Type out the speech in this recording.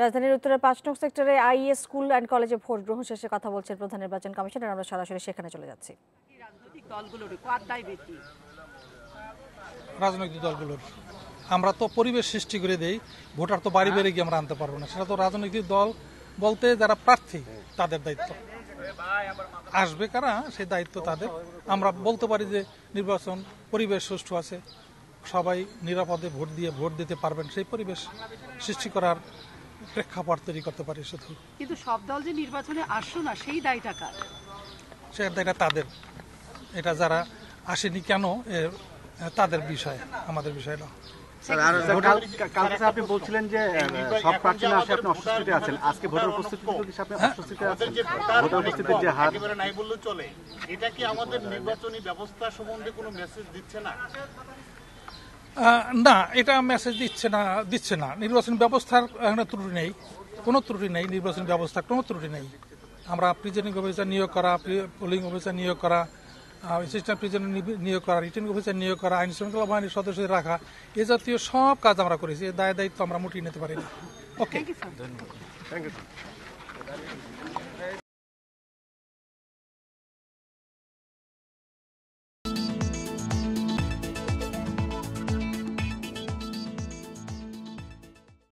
রাজধানীর উত্তরের পাঁচ নং সেক্টরে আইএস স্কুল অ্যান্ড কলেজে ভোট গ্রহণ শেষে কথা বলছেন প্রধান নির্বাচন কমিশনার। আমরা সরাসরি সেখানে চলে যাচ্ছি। রাজনৈতিক দলগুলোর রাজনৈতিক দলগুলোর। আমরা তো পরিবেশ সৃষ্টি করে দেই ভোটার তো বাড়ি বেড়ে গিয়ে আমরা আনতে পারব না। সেটা তো রাজনৈতিক দল বলতে যারা প্রার্থী তাদের দায়িত্ব। আসবে কারা সেই দায়িত্ব তাদের। আমরা বলতে পারি যে নির্বাচন পরিবেশ সুষ্ঠু আছে। সবাই নিরাপদে ভোট দিয়ে ভোট দিতে পারবেন। সেই পরিবেশ সৃষ্টি করার প্রেক্ষাপট তৈরি করতে পারি শুধু। কিন্তু সব দল যে নির্বাচনে আসলো না সেই দায়টা কার? সে এটা তাদের। এটা যারা আসেনি কেন তাদের বিষয় আমাদের বিষয় না। আপনি বলছিলেন যে সব প্রার্থীরা আসে আপনি অস্বস্তিতে আছেন। আজকে ভোটার উপস্থিতিতে কি আপনি অস্বস্তিতে আছেন ভোটার ভোটার উপস্থিতির যে হার নাই বললেও চলে। এটা কি আমাদের নির্বাচনী ব্যবস্থা সম্বন্ধে কোনো মেসেজ দিচ্ছে না? না এটা মেসেজ দিচ্ছে না দিচ্ছে না। নির্বাচন ব্যবস্থার ত্রুটি নেই। কোনো ত্রুটি নেই নির্বাচন ব্যবস্থার কোনো ত্রুটি নেই। আমরা প্রিজেনিং অফিসার নিয়োগ করা পোলিং অফিসার নিয়োগ করা অ্যাসিস্ট্যান্ট প্রিজেন্ট নিয়োগ করা রিটার্নিং অফিসার নিয়োগ করা আইন শৃঙ্খলা বাহিনীর সদস্যদের রাখা এ জাতীয় সব কাজ আমরা করেছি। এর দায় দায়িত্ব আমরা মুটিয়ে নিতে পারি না। Okay thank